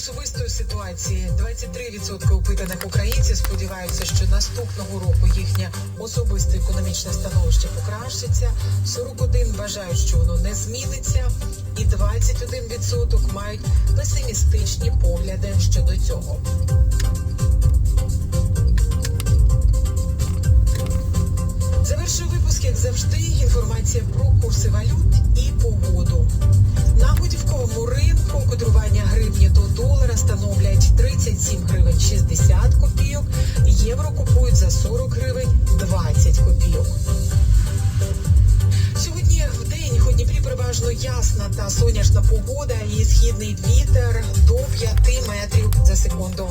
особистої ситуації 23% опитаних українців сподіваються, що наступного року їхнє особисте економічне становище покращиться. 41 вважають, що воно не зміниться, і 21% мають песимістичні погляди щодо цього. Завершую випуск, як завжди, інформація про курси валют і погоду. На готівковому ринку долара становлять 37 гривень 60 копійок, євро купують за 40 гривень 20 копійок. Сьогодні в день у Дніпрі переважно ясна та сонячна погода і східний вітер до 5 метрів за секунду.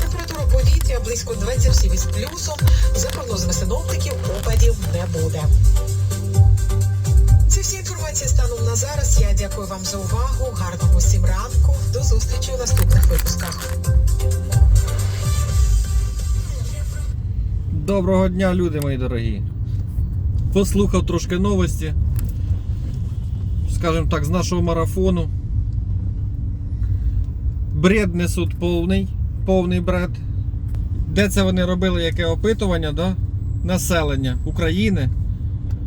Температура повітря близько 27 із плюсом. За прогнозами синоптиків опадів не буде. Це вся інформація станом на зараз. Я дякую вам за увагу. Гарного всім ранку. До зустрічі у наступних Доброго дня, люди мої дорогі. Послухав трошки новості, скажімо так, з нашого марафону. Бред несуть повний, повний бред. Де це вони робили яке опитування, да? населення України.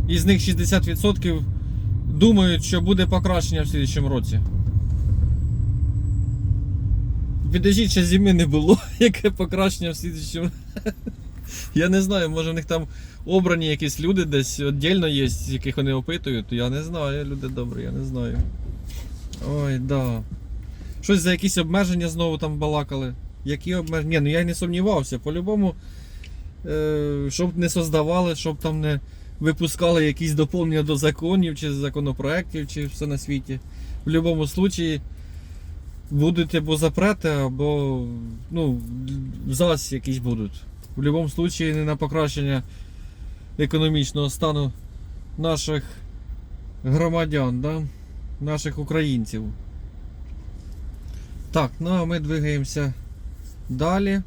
Із них 60% думають, що буде покращення в слідчому році. Підождіть, ще зими не було, яке покращення в слідчому я не знаю, може в них там обрані якісь люди десь віддільно є, яких вони опитують. Я не знаю, люди добрі, я не знаю. Ой, да. Щось за якісь обмеження знову там балакали. Які обмеження? Ні, ну я не сумнівався. По-любому, е, щоб не создавали, щоб там не випускали якісь доповнення до законів чи законопроєктів, чи все на світі. В будь-якому випадку будуть або запрети, або ну, зас якісь будуть. В будь-якому випадку не на покращення економічного стану наших громадян, да? наших українців. Так, ну а ми двигаємося далі.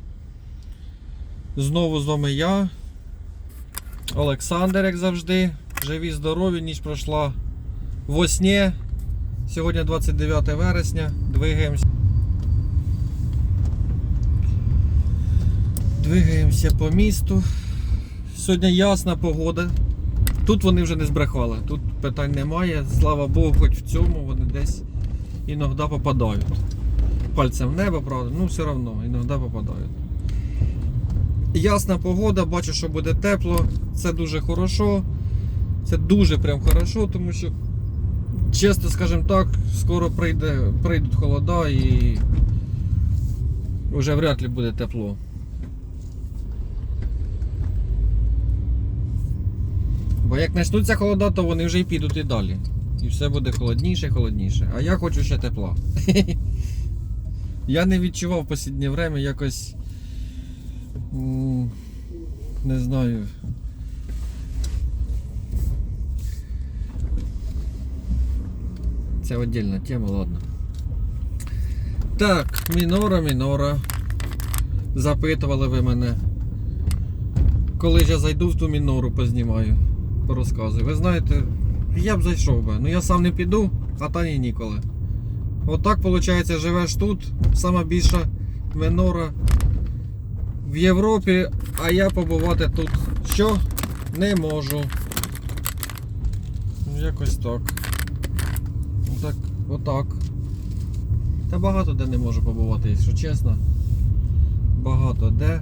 Знову з вами я, Олександр, як завжди. Живі, здорові, ніч пройшла во сні. Сьогодні 29 вересня. Двигаємося. Двигаємося по місту. Сьогодні ясна погода. Тут вони вже не збрехали, тут питань немає. Слава Богу, хоч в цьому вони десь іноді попадають. Пальцем в небо, правда, ну все одно, іноді попадають. Ясна погода, бачу, що буде тепло. Це дуже хорошо. Це дуже прям хорошо, тому що, чесно скажімо так, скоро прийде, прийдуть холода і вже вряд ли буде тепло. Бо як почнуться холода, то вони вже й підуть і далі. І все буде холодніше, холодніше. А я хочу ще тепла. Я не відчував в останнє время якось. Не знаю. Це віддільна тема, ладно. Так, Мінора, Мінора. Запитували ви мене. Коли ж я зайду в ту мінору, познімаю, порозказую. Ви знаєте, я б зайшов би. Ну я сам не піду, а та ні ніколи. Отак, виходить, живеш тут, сама більша мінора в Європі, а я побувати тут що? Не можу. Ну, Якось так. Так, отак. Та багато де не можу побувати, якщо чесно. Багато де.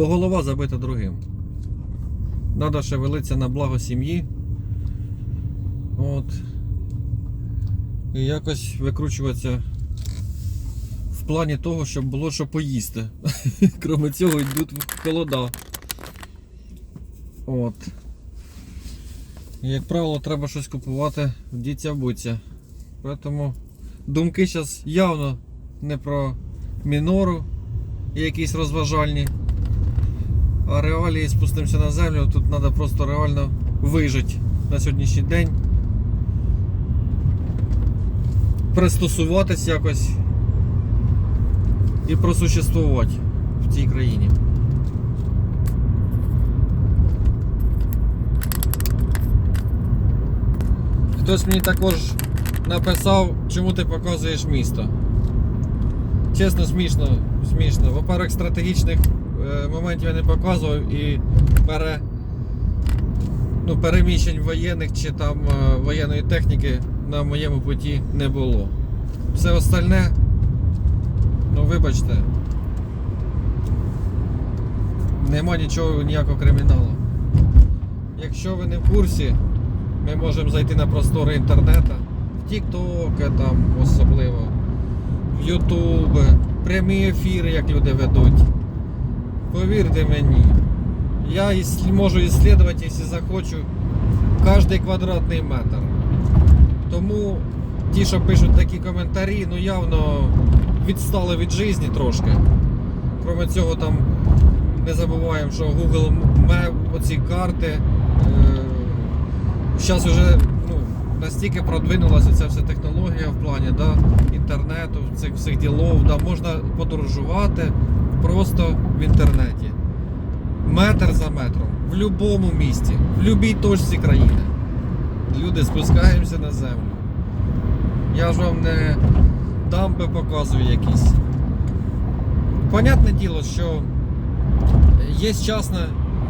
Бо голова забита другим. Надо шевелитися на благо сім'ї. От. І якось викручуватися в плані того, щоб було що поїсти. Кроме цього йдуть холода. От. І, як правило, треба щось купувати в дітя буця. Тому думки зараз явно не про мінору і якісь розважальні. А реалії спустимося на землю, тут треба просто реально вижити на сьогоднішній день. Пристосуватись якось і просуществувати в цій країні. Хтось мені також написав, чому ти показуєш місто. Чесно, смішно, смішно. Во-первых, стратегічних моментів я не показував і пере, ну, переміщень воєнних чи там е, воєнної техніки на моєму путі не було. Все остальне, ну вибачте, нема нічого, ніякого криміналу. Якщо ви не в курсі, ми можемо зайти на простори інтернету, в TikTok там особливо, в YouTube, прямі ефіри, як люди ведуть. Повірте мені, я можу іслідувати, якщо захочу, кожний квадратний метр. Тому ті, що пишуть такі коментарі, ну явно відстали від житті трошки. Кроме цього, там не забуваємо, що Google Map, оці карти. Зараз вже ну, настільки продвинулася ця вся технологія в плані да, інтернету, цих всіх ділов, да, можна подорожувати просто в інтернеті. Метр за метром, в будь-якому місті, в будь-якій точці країни. Люди спускаємося на землю. Я ж вам не дамби показую якісь. Понятне діло, що є частна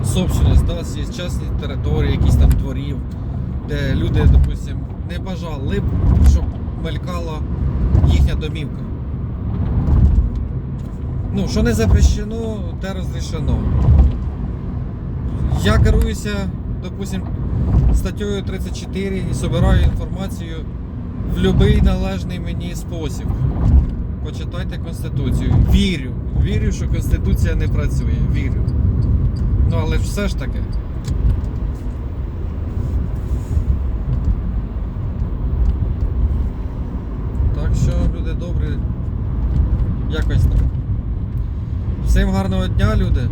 собственность, да, є частні території, якісь там дворів, де люди, допустим, не бажали б, щоб мелькала їхня домівка. Ну, що не запрещено, те розрішено. Я керуюся, допустим, статтею 34 і збираю інформацію в будь-який належний мені спосіб. Почитайте Конституцію. Вірю. Вірю, що Конституція не працює. Вірю. Ну, але все ж таки. Так що, люди добрі, якось так. Всім гарного дня, люди.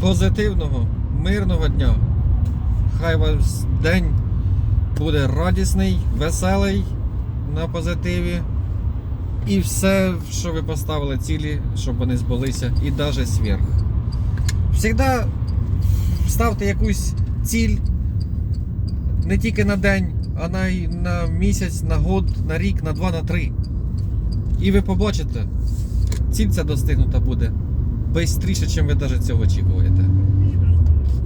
Позитивного, мирного дня. Хай ваш день буде радісний, веселий на позитиві. І все, що ви поставили цілі, щоб вони збулися, і навіть сверх. Всегда ставте якусь ціль не тільки на день, а на, на місяць, на год, на рік, на два, на три. І ви побачите, ціль ця достигнута буде швидше, ніж ви навіть цього очікуєте.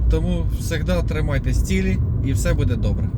Тому завжди тримайте цілі і все буде добре.